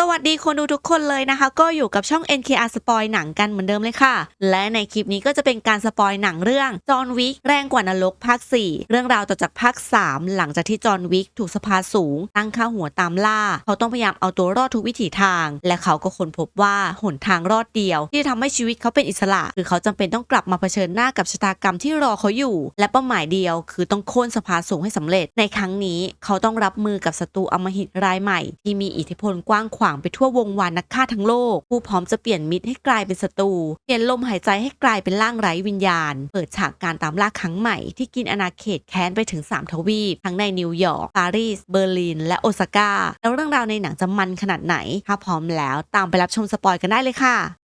สวัสดีคนดูทุกคนเลยนะคะ ก็อยู่กับช่อง NKR สปอยหนังกันเหมือนเดิมเลยค่ะ และในคลิปนี้ก็จะเป็นการสปอยหนังเรื่องจอห์นวิกแรงกว่านรกภาค 4 เรื่องราวต่อจากภาค 3 หลังจากที่จอห์นวิกถูกสภาสูง ตั้งค่าหัวตามล่า เขาต้องพยายามเอาตัวรอดทุกวิถีทาง และเขาก็ค้นพบว่าหนทางรอดเดียว ที่จะทำให้ชีวิตเขาเป็นอิสระ คือเขาจำเป็นต้องกลับมาเผชิญหน้ากับชะตากรรมที่รอเขาอยู่ และเป้าหมายเดียว คือต้องโค่นสภาสูงให้สำเร็จ ในครั้งนี้เขาต้องรับมือกับศัตรูอมหิตรายใหม่ ที่มีอิทธิพลกว้างขวางไปทั่ววงวานนักฆ่าทั้งโลก ผู้พร้อมจะเปลี่ยนมิตรให้กลายเป็นศัตรู เปลี่ยนลมหายใจให้กลายเป็นร่างไร้วิญญาณ เปิดฉากการตามล่าครั้งใหม่ที่กินอาณาเขตแค้นไปถึง 3 ทวีป ทั้งในนิวยอร์ก ปารีส เบอร์ลิน และโอซาก้า แล้วเรื่องราวในหนังจะมันขนาดไหน ถ้าพร้อมแล้วตามไปรับชมสปอยกันได้เลยค่ะ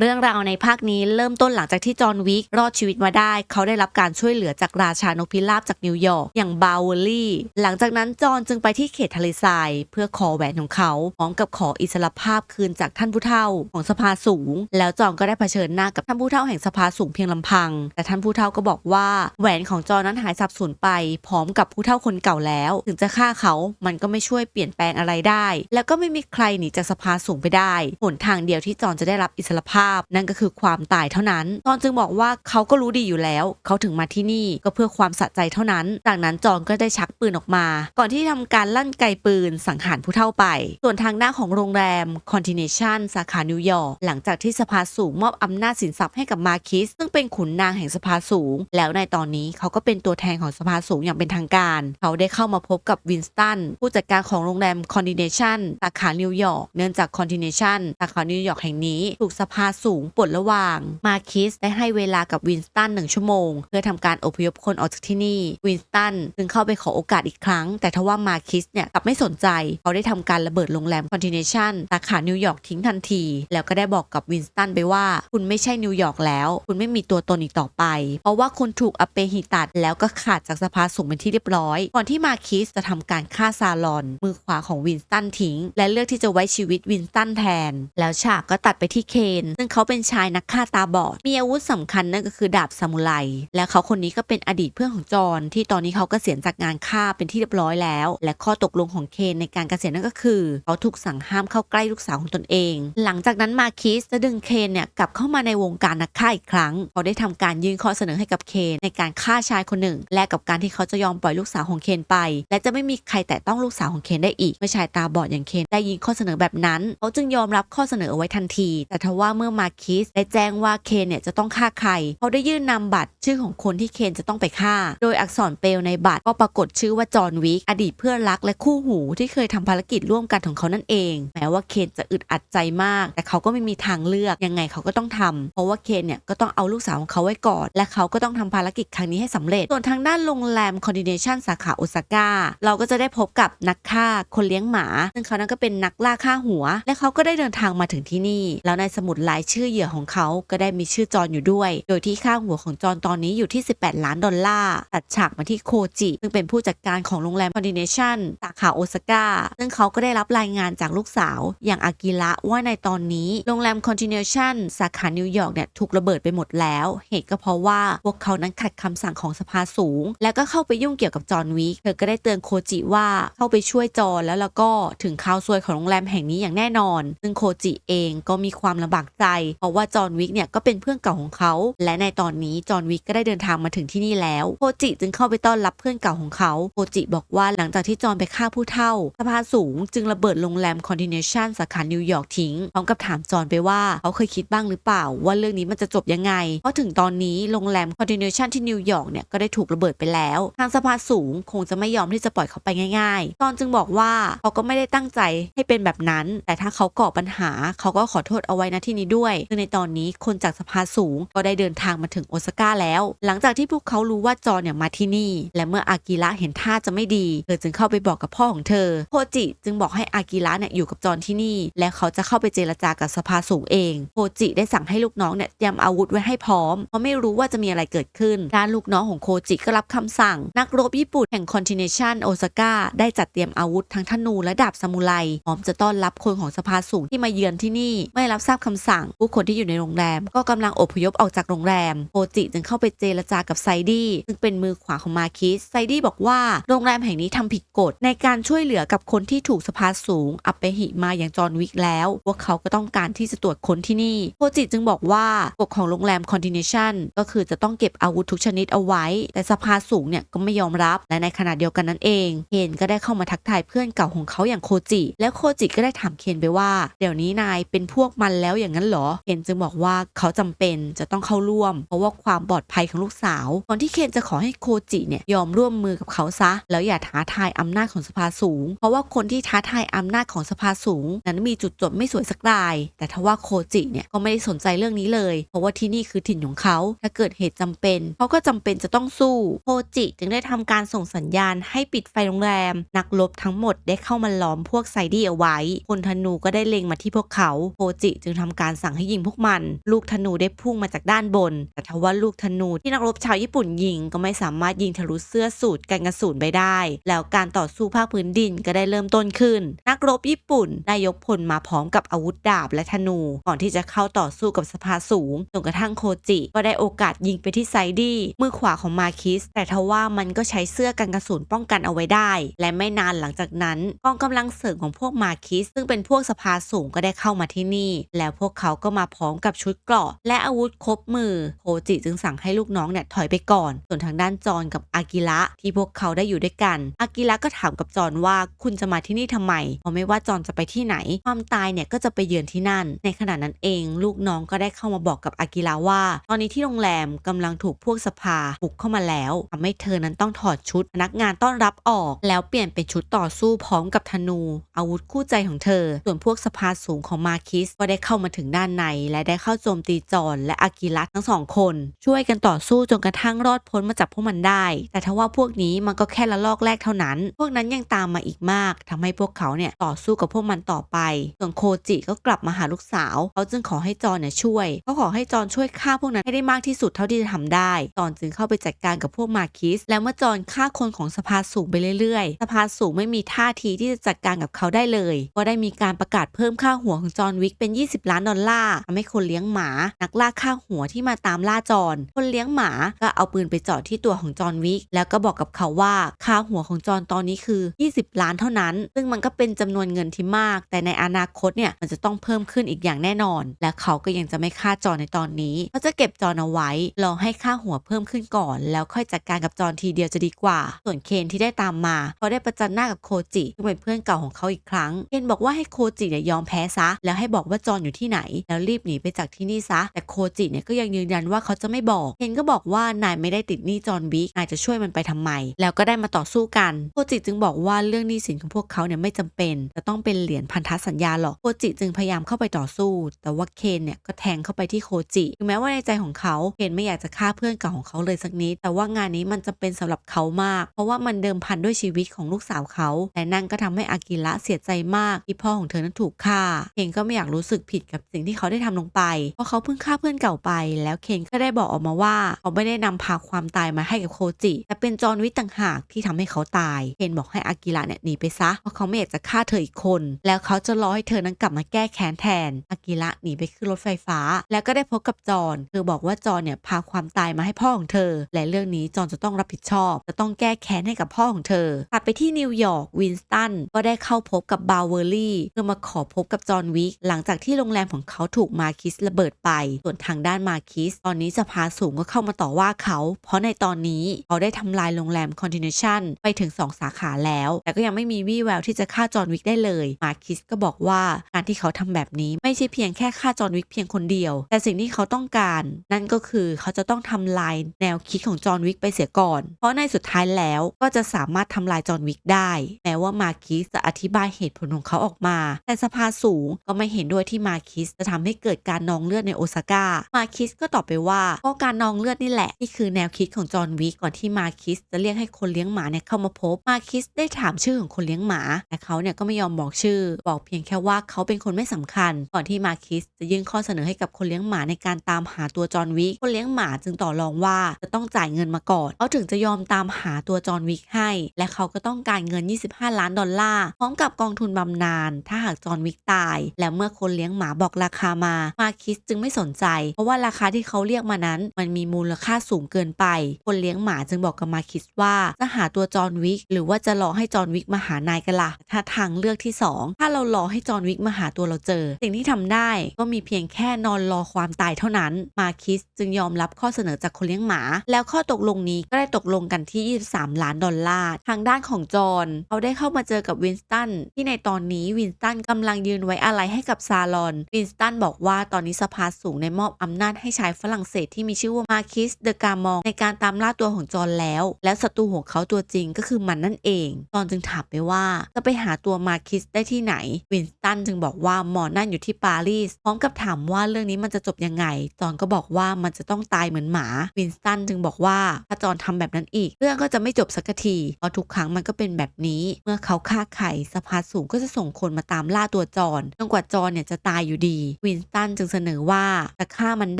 เรื่องราวในภาคนี้เริ่มต้นหลังจากที่จอห์นวิกรอดชีวิตมาได้ เขาได้รับการช่วยเหลือจากราชานกพิราบจากนิวยอร์กอย่างบาวเวอรี่ หลังจากนั้นจอห์นจึงไปที่เขตทะเลทราย เพื่อขอแหวนของเขาพร้อมกับขออิสรภาพคืนจากท่านผู้เฒ่าของสภาสูง แล้วจอห์นก็ได้เผชิญหน้ากับท่านผู้เฒ่าแห่งสภาสูงเพียงลำพัง แต่ท่านผู้เฒ่าก็บอกว่าแหวนของจอห์นนั้นหายสับสูญไป พร้อมกับผู้เฒ่าคนเก่าแล้ว ถึงจะฆ่าเขามันก็ไม่ช่วยเปลี่ยนแปลงอะไรได้ แล้วก็ไม่มีใครหนีจากสภาสูงไปได้หนทางเดียวที่จอห์นจะได้รับอิสรภาพนั่นก็คือความตายเท่านั้น จอนจึงบอกว่าเขาก็รู้ดีอยู่แล้ว เขาถึงมาที่นี่ก็เพื่อความสะใจเท่านั้น จากนั้นจอนก็ได้ชักปืนออกมา ก่อนที่ทำการลั่นไกปืนสังหารผู้เท่าไป ส่วนทางหน้าของโรงแรม Continuation สาขานิวยอร์กหลังจากที่สภาสูงมอบอำนาจสินทรัพย์ให้กับมาคิส ซึ่งเป็นขุนนางแห่งสภาสูง แล้วในตอนนี้เขาก็เป็นตัวแทนของสภาสูงอย่างเป็นทางการ เขาได้เข้ามาพบกับวินสตันผู้จัดการของโรงแรม Continuation สาขานิวยอร์กเนื่องจาก Continuation สาขานิวยอร์กแห่งนี้ถูกสภาสูงปลดระหว่าง มาคิสได้ให้เวลากับวินสตันหนึ่งชั่วโมง เพื่อทำการอพยพคนออกจากที่นี่ วินสตันจึงเข้าไปขอโอกาสอีกครั้ง แต่ทว่ามาคิสเนี่ยกลับไม่สนใจ เขาได้ทำการระเบิดโรงแรม Continuation สาขานิวยอร์กทิ้งทันที แล้วก็ได้บอกกับวินสตันไปว่า คุณไม่ใช่นิวยอร์กแล้ว คุณไม่มีตัวตนอีกต่อไป เพราะว่าคุณถูกอเปหิตัดแล้วก็ขาดจากสภาสูงเป็นที่เรียบร้อย ก่อนที่มาคิสจะทำการฆ่าซาลอน มือขวาของวินสตันทิ้ง และเลือกที่จะไว้ชีวิตวินสตันแทน แล้วฉากก็ตัดไปที่เคนซึ่งเขาเป็นชายนักฆ่าตาบอด มีอาวุธสำคัญนั่นก็คือดาบซามูไร และเขาคนนี้ก็เป็นอดีตเพื่อนของจอห์นที่ตอนนี้เขากเกษียณจากงานฆ่าเป็นที่เรียบร้อยแล้ว และข้อตกลงของเคนในการเกษียณนั่นก็คือ เขาถูกสั่งห้ามเข้าใกล้ลูกสาวของตนเอง หลังจากนั้นมาคิสจะดึงเคนเนี่ยกลับเข้ามาในวงการนักฆ่าอีกครั้ง เขาได้ทำการยื่นข้อเสนอให้กับเคนในการฆ่าชายคนหนึ่ง และกับการที่เขาจะยอมปล่อยลูกสาวของเคนไป และจะไม่มีใครแตะต้องลูกสาวของเคนได้อีกเมื่อชายตาบอดอย่างเคนได้ยินข้อเสนอแบบนั้น เขาจึงยอมรับข้อเสนอเอาไว้ทันที แต่ทว่าเมื่อมาคิสได้แจ้งว่าเคนเนี่ยจะต้องฆ่าใคร เขาได้ยื่นนำบัตรชื่อของคนที่เคนจะต้องไปฆ่า โดยอักษรเปลวในบัตรก็ปรากฏชื่อว่าจอห์นวิกอดีตเพื่อนรักและคู่หูที่เคยทำภารกิจร่วมกันของเขานั่นเอง แม้ว่าเคนจะอึดอัดใจมาก แต่เขาก็ไม่มีทางเลือกยังไงเขาก็ต้องทำเพราะว่าเคนเนี่ยก็ต้องเอาลูกสาวของเขาไว้ก่อน และเขาก็ต้องทำภารกิจครั้งนี้ให้สำเร็จ ส่วนทางด้านโรงแรมคอนดิเนชันสาขาโอซาก้าเราก็จะได้พบกับนักฆ่าคนเลี้ยงหมา ซึ่งเขานั้นก็เป็นนักล่าฆ่าหัว และเขาก็ได้เดินทางมาถึงที่นี่ แล้วในสมุดรายชื่อเหยื่อของเขาก็ได้มีชื่อจอนอยู่ด้วย โดยที่ค่าหัวของจอนตอนนี้อยู่ที่ 18 ล้านดอลลาร์ตัดฉากมาที่โคจิ ซึ่งเป็นผู้จัดการของโรงแรมคอนดิเนชันสาขาโอซาก้าซึ่งเขาก็ได้รับรายงานจากลูกสาว อย่างอากิระว่าในตอนนี้โรงแรมคอนดิเนชันสาขานิวยอร์กเนี่ยถูกระเบิดไปหมดแล้ว เหตุก็เพราะว่าพวกเขานั้นขัดคำสั่งของสภาสูง แล้วก็เข้าไปยุ่งเกี่ยวกับจอนวิกเธอก็ได้เตือนโคจิว่าเข้าไปช่วยจอนแล้วแล้วก็ถึงข่าวซวยของโรงแรมแห่งนี้อย่างแน่นอน ซึ่งโคจิเองก็มีความลำบากใจเพราะว่าจอห์นวิกเนี่ยก็เป็นเพื่อนเก่าของเขา และในตอนนี้จอห์นวิกก็ได้เดินทางมาถึงที่นี่แล้วโคจิจึงเข้าไปต้อนรับเพื่อนเก่าของเขาโคจิบอกว่าหลังจากที่จอห์นไปฆ่าผู้เฒ่าสภาสูงจึงระเบิดโรงแรมคอนดิเนชันสาขานิวยอร์กทิ้งพร้อมกับถามจอห์นไปว่าเขาเคยคิดบ้างหรือเปล่า ว่าเรื่องนี้มันจะจบยังไง เพราะถึงตอนนี้โรงแรมคอนดิเนชันที่นิวยอร์กเนี่ยก็ได้ถูกระเบิดไปแล้ว ทางสภาสูงคงจะไม่ยอมที่จะปล่อยเขาไปง่าย ๆ จอห์นจึงบอกว่าเขาก็ไม่ได้ตั้งใจให้เป็นแบบนั้น แต่ถ้าเขาก่อปัญหาเขาก็ขอโทษเอาไว้นะที่นี้ด้วยซึ่งในตอนนี้คนจากสภาสูงก็ได้เดินทางมาถึงโอซาก้าแล้ว หลังจากที่พวกเขารู้ว่าจอเนี่ยมาที่นี่ และเมื่ออากิระเห็นท่าจะไม่ดีเธอจึงเข้าไปบอกกับพ่อของเธอโคจิจึงบอกให้อากิระเนี่ยอยู่กับจอนที่นี่ และเขาจะเข้าไปเจรจากับสภาสูงเองโคจิได้สั่งให้ลูกน้องเนี่ยเตรียมอาวุธไว้ให้พร้อม เพราะไม่รู้ว่าจะมีอะไรเกิดขึ้นด้านลูกน้องของโคจิก็รับคำสั่ง นักรบญี่ปุ่นแห่งคอนติเนชันโอซาก้าได้จัดเตรียมอาวุธทั้งธนูและดาบซามูไรพร้อมจะต้อนรับคนของสภาสูงที่มาเยือนที่นี่เมื่อรับทราบคำสั่งผู้คนที่อยู่ในโรงแรม ก็กำลังอพยพออกจากโรงแรมโคจิจึงเข้าไปเจรจากับไซดี้ซึ่งเป็นมือขวาของมาคิสไซดี้บอกว่าโรงแรมแห่งนี้ทำผิดกฎในการช่วยเหลือกับคนที่ถูกสภาสูง อัปเปหิมาอย่างจอห์นวิกแล้วพวกเขาก็ต้องการที่จะตรวจค้นที่นี่โคจิจึงบอกว่ากฎของโรงแรม Continuation ก็คือจะต้องเก็บอาวุธทุกชนิดเอาไว้ แต่สภาสูงเนี่ยก็ไม่ยอมรับและในขณะเดียวกันนั้นเองเคนก็ได้เข้ามาทักทายเพื่อนเก่าของเขาอย่างโคจิ แล้วโคจิก็ได้ถามเคนไปว่า เดี๋ยวนี้นายเป็นพวกมันแล้วอย่างนั้นเหรอ เคนจึงบอกว่าเขาจำเป็นจะต้องเข้าร่วม เพราะว่าความปลอดภัยของลูกสาวก่อนที่เคนจะขอให้โคจิเนี่ยยอมร่วมมือกับเขาซะ แล้วอย่าท้าทายอำนาจของสภาสูง เพราะว่าคนที่ท้าทายอำนาจของสภาสูง นั้นมีจุดจบไม่สวยสักราย แต่ทว่าโคจิเนี่ยก็ไม่ได้สนใจเรื่องนี้เลย เพราะว่าที่นี่คือถิ่นของเขา ถ้าเกิดเหตุจำเป็นเขาก็จำเป็นจะต้องสู้โคจิจึงได้ทำการส่งสัญญาณให้ปิดไฟโรงแรม นักรบทั้งหมดได้เข้ามาล้อมพวกไซดี้เอาไว้พลธนูก็ได้เล็งมาที่พวกเขา โคจิจึงทำการสั่งให้ยิงพวกมัน ลูกธนูได้พุ่งมาจากด้านบน แต่ทว่าลูกธนูที่นักรบชาวญี่ปุ่นยิงก็ไม่สามารถยิงทะลุเสื้อสูทกันกระสุนไปได้ แล้วการต่อสู้ภาคพื้นดินก็ได้เริ่มต้นขึ้น นักรบญี่ปุ่นได้ยกพลมาพร้อมกับอาวุธดาบและธนู ก่อนที่จะเข้าต่อสู้กับสภาสูงจนกระทั่งโคจิ ก็ได้โอกาสยิงไปที่ไซดี้มือขวาของมาคิส แต่ทว่ามันก็ใช้เสื้อกันกระสุนป้องกันเอาไว้ได้ และไม่นานหลังจากนั้นกองกำลังเสริมของพวกมาคิส ซึ่งเป็นพวกสภาสูงก็ได้เข้ามาที่นี่ แล้วพวกเขาก็มาพร้อมกับชุดเกราะ และอาวุธครบมือโคจิจึงสั่งให้ลูกน้องเนี่ยถอยไปก่อน ส่วนทางด้านจอนกับอากิระที่พวกเขาได้อยู่ด้วยกันอากิระก็ถามกับจอนว่าคุณจะมาที่นี่ทำไมเพราะไม่ว่าจอนจะไปที่ไหน ความตายเนี่ยก็จะไปเยือนที่นั่น ในขณะนั้นเอง ลูกน้องก็ได้เข้ามาบอกกับอากิระว่า ตอนนี้ที่โรงแรมกำลังถูกพวกสภาบุกเข้ามาแล้วทำให้เธอนั้นต้องถอดชุดพนักงานต้อนรับออก แล้วเปลี่ยนเป็นชุดต่อสู้พร้อมกับธนู อาวุธคู่ใจของเธอ ส่วนพวกสภาสูงของมาคิสก็ได้เข้ามาถึงด้านในและได้เข้าโจมตีจอนและอากิระทั้งสองคน ช่วยกันต่อสู้จนกระทั่งรอดพ้นมาจากพวกมันได้ แต่ทว่าพวกนี้มันก็แค่ละลอกแรกเท่านั้น พวกนั้นยังตามมาอีกมากทำให้พวกเขาเนี่ยต่อสู้กับพวกมันต่อไป ส่วนโคจิก็กลับมาหาลูกสาว เขาจึงขอให้จอนเนี่ยช่วยเขาขอให้จอนช่วยฆ่าพวกนั้นให้ได้มากที่สุดเท่าที่จะทำได้จอนจึงเข้าไปจัดการกับพวกมาคิส แล้วเมื่อจอนฆ่าคนของสภาสูงไปเรื่อยๆ สภาสูงไม่มีท่าทีที่จะจัดการกับเขาได้เลย ก็ได้มีการประกาศเพิ่มค่าหัวของจอนวิกเป็น 20 ล้านดอลลาร์ทำให้คนเลี้ยงหมา นักล่าค่าหัวที่มาตามล่าจอนคนเลี้ยงหมาก็เอาปืนไปเจาะที่ตัวของจอห์นวิกแล้วก็บอกกับเขาว่าค่าหัวของจอห์นตอนนี้คือ 20 ล้านเท่านั้น ซึ่งมันก็เป็นจำนวนเงินที่มาก แต่ในอนาคตเนี่ยมันจะต้องเพิ่มขึ้นอีกอย่างแน่นอน และเขาก็ยังจะไม่ฆ่าจอนในตอนนี้เขาจะเก็บจอนเอาไว้รอให้ค่าหัวเพิ่มขึ้นก่อน แล้วค่อยจัดการกับจอนทีเดียวจะดีกว่า ส่วนเคนที่ได้ตามมาเขาได้ประจันหน้ากับโคจิซึ่งเป็นเพื่อนเก่าของเขาอีกครั้งเคนบอกว่าให้โคจิเนี่ยยอมแพ้ซะแล้วให้บอกว่าจอนอยู่ที่ไหนแล้วรีบหนีไปจากที่นี่ซะ แต่โคจิเนี่ยก็ยังยืนยันว่าเขาจะไม่บอก เคนก็บอกว่านายไม่ได้ติดหนี้จอห์นบิ๊กนายจะช่วยมันไปทำไม แล้วก็ได้มาต่อสู้กัน โคจิจึงบอกว่าเรื่องหนี้สินของพวกเขาเนี่ยไม่จำเป็นจะต้องเป็นเหรียญพันธสัญญาหรอก โคจิจึงพยายามเข้าไปต่อสู้ แต่ว่าเคนเนี่ยก็แทงเข้าไปที่โคจิถึงแม้ว่าในใจของเขาเคนไม่อยากจะฆ่าเพื่อนเก่าของเขาเลยสักนิด แต่ว่างานนี้มันจะเป็นสำหรับเขามาก เพราะว่ามันเดิมพันด้วยชีวิตของลูกสาวเขาและนั่นก็ทำให้อากิระเสียใจมากที่พ่อของเธอนั้นถูกฆ่า เคนก็ไม่อยากรู้สึกผิดกับสิ่งที่เขาได้ทำลงไป เพราะเขาเพิ่งฆ่าเพื่อนเก่าไป แล้วเคนก็ได้บอกออกมาว่าเขาไม่ได้นำพาความตายมาให้กับโคจิ แต่เป็นจอห์นวิกต่างหากที่ทำให้เขาตาย เคนบอกให้อากิระเนี่ยหนีไปซะ เพราะเขาไม่อยากจะฆ่าเธออีกคน แล้วเขาจะรอให้เธอนั้นกลับมาแก้แค้นแทน อากิระหนีไปขึ้นรถไฟฟ้า แล้วก็ได้พบกับจอห์นเธอบอกว่าจอห์นเนี่ยพาความตายมาให้พ่อของเธอ และเรื่องนี้จอห์นจะต้องรับผิดชอบ จะต้องแก้แค้นให้กับพ่อของเธอตัดไปที่นิวยอร์กวินสตันก็ได้เข้าพบกับบาวเวอรี่เพื่อมาขอพบกับจอห์นวิกหลังจากที่โรงแรมของเขาถูกมาคิสระเบิดไป ส่วนทางด้านมาคิส ตอนนี้สภาสูงก็เข้ามาต่อว่าเขา เพราะในตอนนี้เขาได้ทำลายโรงแรม Continuation ไปถึง 2 สาขาแล้ว แต่ก็ยังไม่มีวี่แววที่จะฆ่าจอห์นวิกได้เลย มาคิสก็บอกว่าการที่เขาทำแบบนี้ไม่ใช่เพียงแค่ฆ่าจอห์นวิกเพียงคนเดียว แต่สิ่งที่เขาต้องการ นั่นก็คือเขาจะต้องทำลายแนวคิดของจอห์นวิกไปเสียก่อน เพราะในสุดท้ายแล้วก็จะสามารถทำลายจอห์นวิกได้ แม้ว่ามาคิสจะอธิบายเหตุผลของเขาออกมา แต่สภาสูงก็ไม่เห็นด้วยที่มาคิสจะทำให้เกิดการนองเลือดในโอซาก้ามาคิสก็ตอบไปว่าก็การนองเลือดนี่แหละที่คือแนวคิดของจอห์นวิกก่อนที่มาคิสจะเรียกให้คนเลี้ยงหมาเนี่ยเข้ามาพบมาคิสได้ถามชื่อของคนเลี้ยงหมา แต่เขาเนี่ยก็ไม่ยอมบอกชื่อ บอกเพียงแค่ว่าเขาเป็นคนไม่สำคัญ ก่อนที่มาคิสจะยื่นข้อเสนอให้กับคนเลี้ยงหมาในการตามหาตัวจอห์นวิกคนเลี้ยงหมาจึงต่อรองว่าจะต้องจ่ายเงินมาก่อนเขาถึงจะยอมตามหาตัวจอห์นวิกให้ และเขาก็ต้องการเงิน 25 ล้านดอลลาร์พร้อมกับกองทุนบำนาญถ้าหากจอห์นวิกตาย และเมื่อคนเลี้ยงหมาบอกราคามา มาคิสจึงไม่สนใจ เพราะว่าราคาที่เขาเรียกมานั้น มันมีมูลค่าสูงเกินไป คนเลี้ยงหมาจึงบอกกับมาคิสว่าจะหาตัวจอห์นวิกหรือว่าจะรอให้จอห์นวิกมาหานายกันล่ะถ้าทางเลือกที่สองถ้าเรารอให้จอห์นวิกมาหาตัวเราเจอ สิ่งที่ทำได้ก็มีเพียงแค่นอนรอความตายเท่านั้น มาคิสจึงยอมรับข้อเสนอจากคนเลี้ยงหมา แล้วข้อตกลงนี้ก็ได้ตกลงกันที่ 23 ล้านดอลลาร์ ทางด้านของจอห์นเขาได้เข้ามาเจอกับวินสตันที่ในตอนนี้วินสตันกำลังยืนไว้อาลัยให้กับซาลอนวินสตันบอกว่าตอนนี้สภาสูงในมอบอำนาจให้ชายฝรั่งเศสที่มีชื่อว่ามาคิสเดกามองในการตามล่าตัวของจอห์นแล้ว แล้วศัตรูของเขาตัวจริงก็คือมันนั่นเอง จอนจึงถามไปว่าจะไปหาตัวมาคิสได้ที่ไหน วินสตันจึงบอกว่าหมอนั่นอยู่ที่ปารีส พร้อมกับถามว่าเรื่องนี้มันจะจบยังไง จอห์นก็บอกว่ามันจะต้องตายเหมือนหมา วินสตันจึงบอกว่าถ้าจอห์นทำแบบนั้นอีก เรื่องก็จะไม่จบสักทีเพราะทุกครั้งมันก็เป็นแบบนี้ เมื่อเขาฆ่าใครสภาสูงก็จะส่งคนมาตามล่าตัวจอห์นจนกว่าจอห์นเนี่ยจะตายอยู่ดีวินสตันจึงเสนอว่าจะฆ่ามัน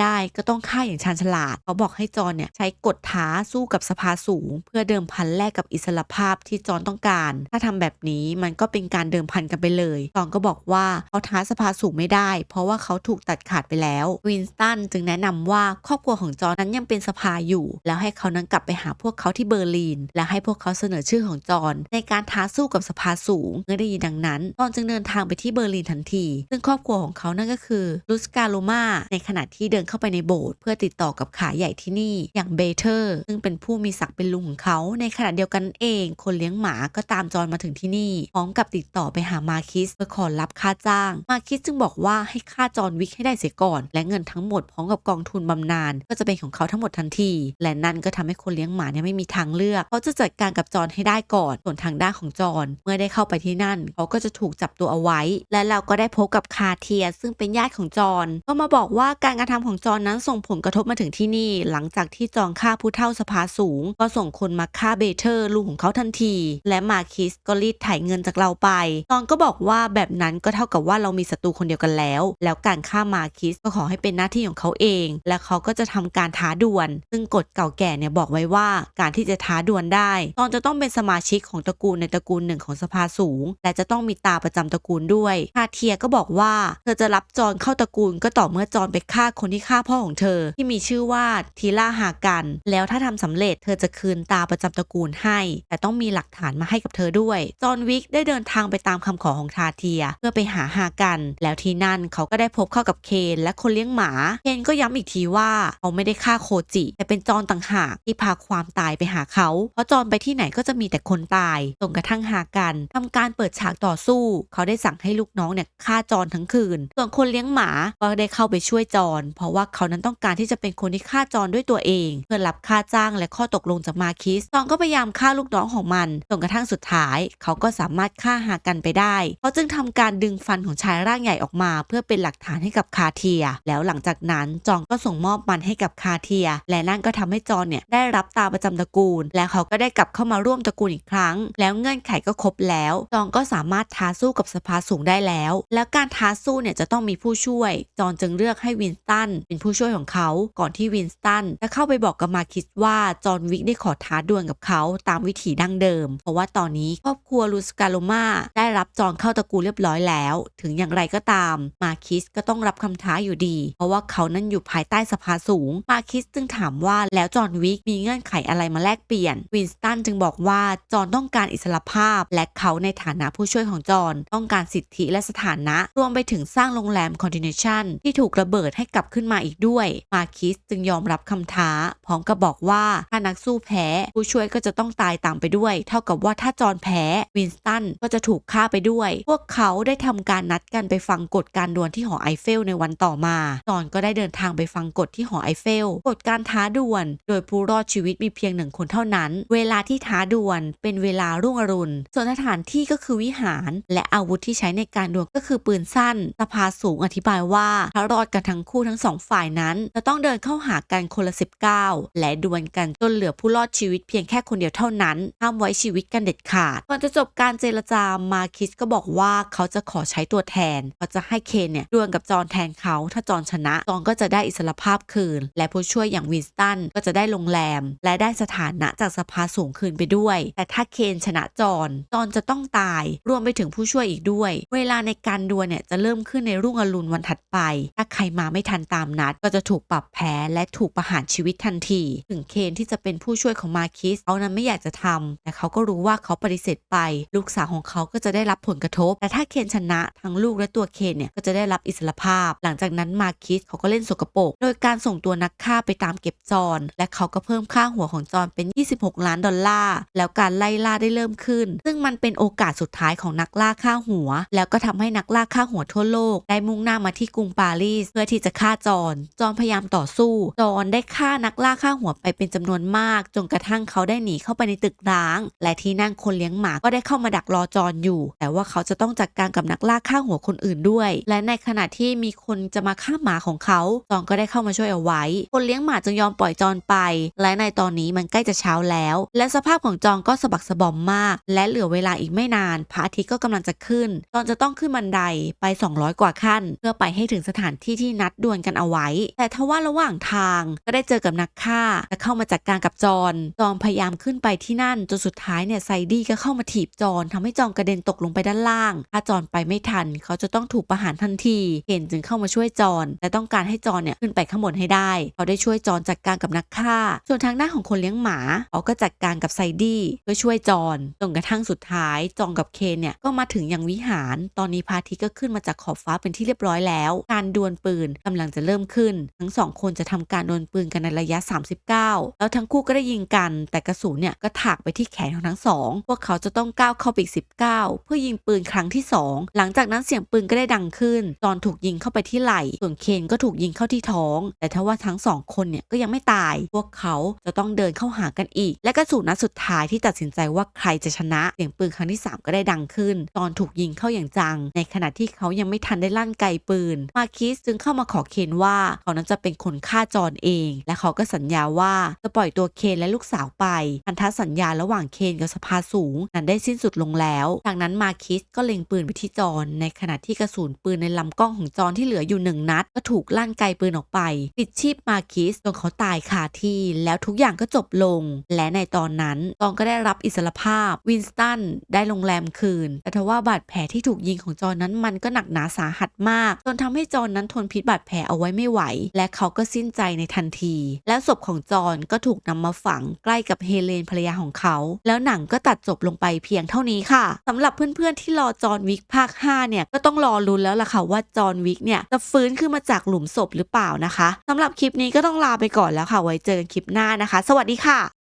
ได้ก็ต้องฆ่าอย่างชาญฉลาด เขาบอกให้จอนเนี่ยใช้กฎท้าสู้กับสภาสูง เพื่อเดิมพันแลกกับอิสรภาพที่จอนต้องการ ถ้าทำแบบนี้มันก็เป็นการเดิมพันกันไปเลยจอนก็บอกว่าเขาท้าสภาสูงไม่ได้ เพราะว่าเขาถูกตัดขาดไปแล้ววินสตันจึงแนะนำว่าครอบครัวของจอนนั้นยังเป็นสภาอยู่ แล้วให้เขานั้นกลับไปหาพวกเขาที่เบอร์ลินและให้พวกเขาเสนอชื่อของจอนในการท้าสู้กับสภาสูงเมื่อได้ยินดังนั้นจอนจึงเดินทางไปที่เบอร์ลินทันที ซึ่งครอบครัวของเขานั่นก็คือลุสกาโลมาในขณะที่เดินเข้าไปในโบสถ์เพื่อติดต่อกับขาใหญ่ที่นี่อย่างเบเทอร์ซึ่งเป็นผู้มีศักดิ์เป็นลุงของเขาในขณะเดียวกันเอง คนเลี้ยงหมาก็ตามจอห์นมาถึงที่นี่พร้อมกับติดต่อไปหามาคิสเพื่อขอรับค่าจ้าง มาคิสจึงบอกว่าให้ค่าจอห์นวิกให้ได้เสียก่อน และเงินทั้งหมดพร้อมกับกองทุนบำนาญก็จะเป็นของเขาทั้งหมดทันที และนั่นก็ทำให้คนเลี้ยงหมาเนี่ยไม่มีทางเลือกเขาจะจัดการกับจอห์นให้ได้ก่อนส่วนทางด้านของจอห์นเมื่อได้เข้าไปที่นั่นเขาก็จะถูกจับตัวเอาไว้ และเราก็ได้พบกับคาเทียซึ่งเป็นญาติของจอห์นก็มาบอกว่าการกระทำของจอห์นนั้นส่งผลกระทบมาถึงที่นี่ หลังจากที่จอห์นฆ่าผู้เฒ่าสภาสูง ก็ส่งคนมาฆ่าเบเทอร์ลูกของเขาทันที และมาคิสก็รีดไถเงินจากเราไป จอห์นก็บอกว่าแบบนั้นก็เท่ากับว่าเรามีศัตรูคนเดียวกันแล้ว แล้วการฆ่ามาคิสก็ขอให้เป็นหน้าที่ของเขาเอง และเขาก็จะทำการท้าดวล ซึ่งกฎเก่าแก่เนี่ยบอกไว้ว่าการที่จะท้าดวลได้ตอนจะต้องเป็นสมาชิกของตระกูลในตระกูลหนึ่งของสภาสูง และจะต้องมีตาประจำตระกูลด้วยคาเทียก็บอกว่าเธอจะรับจอนเข้าตระกูลก็ต่อเมื่อจอนไปฆ่าคนที่ฆ่าพ่อของเธอ ที่มีชื่อว่าทีล่าฮากัน แล้วถ้าทำสำเร็จเธอจะคืนตาประจำตระกูลให้ แต่ต้องมีหลักฐานมาให้กับเธอด้วย จอนวิกได้เดินทางไปตามคำขอของทาเทีย เพื่อไปหาฮากัน แล้วที่นั่นเขาก็ได้พบเข้ากับเคนและคนเลี้ยงหมา เคนก็ย้ำอีกทีว่าเขาไม่ได้ฆ่าโคจิ แต่เป็นจอนต่างหากที่พาความตายไปหาเขา เพราะจอนไปที่ไหนก็จะมีแต่คนตายจนกระทั่งฮากันทำการเปิดฉากต่อสู้ เขาได้สั่งให้ลูกน้องเนี่ยฆ่าจอนทั้งคืน ส่วนคนเลี้ยงหมาก็ได้เข้าไปช่วยจอนเพราะว่าเขานั้นต้องการที่จะเป็นคนที่ฆ่าจอนด้วยตัวเอง เพื่อรับค่าจ้างและข้อตกลงจากมาคิสจอนก็พยายามฆ่าลูกน้องของมันจนกระทั่งสุดท้าย เขาก็สามารถฆ่าฮากันไปได้เขาจึงทำการดึงฟันของชายร่างใหญ่ออกมา เพื่อเป็นหลักฐานให้กับคาเทีย แล้วหลังจากนั้นจอนก็ส่งมอบมันให้กับคาเทีย และนั่นก็ทำให้จอนเนี่ยได้รับตาประจำตระกูล และเขาก็ได้กลับเข้ามาร่วมตระกูลอีกครั้ง แล้วเงื่อนไขก็ครบแล้วจอนก็สามารถท้าสู้กับสภาสูงได้แล้ว แล้วการท้าสู้เนี่ยจะต้องมีผู้ช่วย จอนจึงเลือกให้วินสตันเป็นผู้ช่วยของเขาก่อนที่วินสตันจะเข้าไปบอกกับมาคิสว่าจอนวิกได้ขอท้าดวลกับเขาตามวิถีดั้งเดิม เพราะว่าตอนนี้ครอบครัวลูสกาโลมาได้รับจอนเข้าตระกูลเรียบร้อยแล้ว ถึงอย่างไรก็ตาม มาคิสก็ต้องรับคำท้าอยู่ดี เพราะว่าเขานั้นอยู่ภายใต้สภาสูง มาคิสจึงถามว่าแล้วจอนวิกมีเงื่อนไขอะไรมาแลกเปลี่ยน วินสตันจึงบอกว่าจอนต้องการอิสรภาพ และเขาในฐานะผู้ช่วยของจอนต้องการสิทธิและสถานะรวมไปถึงสร้างโรงแรมคอนติเนชันที่ถูกระเบิดให้กลับขึ้นมาอีกด้วย มาคิสจึงยอมรับคำท้า พร้อมกับบอกว่าถ้านักสู้แพ้ ผู้ช่วยก็จะต้องตายตามไปด้วย เท่ากับว่าถ้าจอนแพ้วินสตันก็จะถูกฆ่าไปด้วย พวกเขาได้ทำการนัดกันไปฟังกฎการดวลที่หอไอเฟลในวันต่อมาจอนก็ได้เดินทางไปฟังกฎที่หอไอเฟลกฎการท้าดวลโดยผู้รอดชีวิตมีเพียงหนึ่งคนเท่านั้น เวลาที่ท้าดวลเป็นเวลารุ่งอรุณส่วนสถานที่ก็คือวิหาร และอาวุธที่ใช้ในการดวลก็คือปืนสั้นสภาสูงอธิบายว่าถ้ารอดกันทั้งคู่ทั้งสองฝ่ายนั้น จะต้องเดินเข้าหากันคนละ 19 และดวลกันจนเหลือผู้รอดชีวิตเพียงแค่คนเดียวเท่านั้นห้ามไว้ชีวิตกันเด็ดขาดก่อนจะจบการเจรจามาคิสก็บอกว่าเขาจะขอใช้ตัวแทนเขาจะให้เคนเนี่ยดวลกับจอห์นแทนเขาถ้าจอห์นชนะจอห์นก็จะได้อิสรภาพคืน และผู้ช่วยอย่างวินสตันก็จะได้โรงแรม และได้สถานะจากสภาสูงคืนไปด้วย แต่ถ้าเคนชนะจอห์นจอห์นจะต้องตาย รวมไปถึงผู้ช่วยอีกด้วย เวลาในการดวลเนี่ยจะเริ่มขึ้นในรุ่งออรุณวันถัดไป ถ้าใครมาไม่ทันตามนัด ก็จะถูกปรับแพ้และถูกประหารชีวิตทันที ถึงเคนที่จะเป็นผู้ช่วยของมาคิสเขานั้นไม่อยากจะทำแต่เขาก็รู้ว่าเขาปฏิเสธไป ลูกสาวของเขาก็จะได้รับผลกระทบ แต่ถ้าเคนชนะทั้งลูกและตัวเคนเนี่ยก็จะได้รับอิสรภาพ หลังจากนั้นมาคิสเขาก็เล่นสกปรกโดยการส่งตัวนักฆ่าไปตามเก็บจอนและเขาก็เพิ่มค่าหัวของจอนเป็น 26 ล้านดอลลาร์แล้วการไล่ล่าได้เริ่มขึ้น ซึ่งมันเป็นโอกาสสุดท้ายของนักล่าฆ่าหัว แล้วก็ทำให้นักล่าฆ่าหัวทั่วโลกได้มุ่งหน้ามาที่กรุงปารีสเพื่อที่จะฆ่าจอนจอนพยายามต่อสู้ จอนได้ฆ่านักล่าฆ่าหัวไปเป็นจำนวนมาก จนกระทั่งเขาได้หนีเข้าไปในตึกร้าง และที่นั่งคนเลี้ยงหมาก็ได้เข้ามาดักรอจอนอยู่ แต่ว่าเขาจะต้องจัดการกับนักล่าฆ่าหัวคนอื่นด้วย และในขณะที่มีคนจะมาฆ่าหมาของเขา จอนก็ได้เข้ามาช่วยเอาไว้ คนเลี้ยงหมาจึงยอมปล่อยจอนไป และในตอนนี้มันใกล้จะเช้าแล้ว และสภาพของจอนก็สะบักสะบอมมาก และเหลือเวลาอีกไม่นานพระอาทิตย์ก็กำลังจะขึ้น จอนจะต้องขึ้นบันไดไป 200 กว่าขั้นเพื่อไปให้ถึงสถานที่ที่นัดดวลกันเอาไว้ แต่ทว่าระหว่างทางก็ได้เจอกับนักฆ่าจะเข้ามาจัดการกับจอนจอนพยายามขึ้นไปที่นั่นจนสุดท้ายเนี่ยไซดี้ก็เข้ามาถีบจอนทำให้จอนกระเด็นตกลงไปด้านล่าง ถ้าจอนไปไม่ทัน เขาจะต้องถูกประหารทันทีเคนจึงเข้ามาช่วยจอนและต้องการให้จอนเนี่ยขึ้นไปข้างบนให้ได้ เขาได้ช่วยจอนจัดการกับนักฆ่า ส่วนทางด้านของคนเลี้ยงหมาเขาก็จัดการกับไซดี้เพื่อช่วยจอนจนกระทั่งสุดท้ายจองกับเคนเนี่ยก็มาถึงยังวิหาร ตอนนี้พาทิก็ขึ้นมาจากขอบฟ้าเป็นที่เรียบร้อยแล้ว การดวลปืนกำลังจะเริ่มขึ้น ทั้งสองคนจะทำการดวลปืนกันในระยะ 39 แล้วทั้งคู่ก็ได้ยิงกัน แต่กระสุนเนี่ยก็ถากไปที่แขนของทั้งสองพวกเขาจะต้องก้าวเข้าไปอีก19 เพื่อยิงปืนครั้งที่ 2 หลังจากนั้นเสียงปืนก็ได้ดังขึ้นจอนถูกยิงเข้าไปที่ไหล่ ส่วนเคนก็ถูกยิงเข้าที่ท้อง แต่ทว่าทั้งสองคนเนี่ยก็ยังไม่ตาย พวกเขาจะต้องเดินเข้าหากันอีก และกระสุนนัดสุดท้ายที่ตัดสินใจว่าใครจะชนะ เสียงปืนครั้งที่ 3 ก็ได้ดังขึ้น ตอนถูกยิงเข้าอย่างจัง ในขณะที่เขายังไม่ทันได้ลั่นไกปืน มาคิสจึงเข้ามาขอเคนว่าเขานั้นจะเป็นคนฆ่าจอนเอง และเขาก็สัญญาว่าจะปล่อยตัวเคนและลูกสาวไป พันธสัญญาระหว่างเคนกับสภาสูงนั้นได้สิ้นสุดลงแล้วจากนั้นมาคิสก็เล็งปืนไปที่จอนในขณะที่กระสุนปืนในลำกล้องของจอนที่เหลืออยู่หนึ่งนัด ก็ถูกลั่นไกปืนออกไปปิดชีพมาคิสจนเขาตายคาที่ แล้วทุกอย่างก็จบลง และในตอนนั้นจอนก็ได้รับอิสรภาพ วินสตันได้โรงแรมคืน แต่ทว่าบาดแผลที่ถูกยิงของจอนนั้นมันก็หนักหนาสาหัสมาก จนทำให้จอนนั้นทนพิษบาดแผลเอาไว้ไม่ไหว และเขาก็สิ้นใจในทันที แล้วศพของจอนก็ถูกนำมาฝังใกล้กับเฮเลนภรรยาของเขา แล้วหนังก็ตัดจบลงไปเพียงเท่านี้ค่ะสำหรับเพื่อนๆที่รอจอนวิกภาค 5 เนี่ยก็ต้องรอลุ้นแล้วล่ะค่ะว่าจอนวิกเนี่ยจะฟื้นขึ้นมาจากหลุมศพหรือเปล่านะคะสำหรับคลิปนี้ก็ต้องลาไปก่อนแล้วค่ะ ไว้เจอกันคลิปหน้านะคะ สวัสดีค่ะ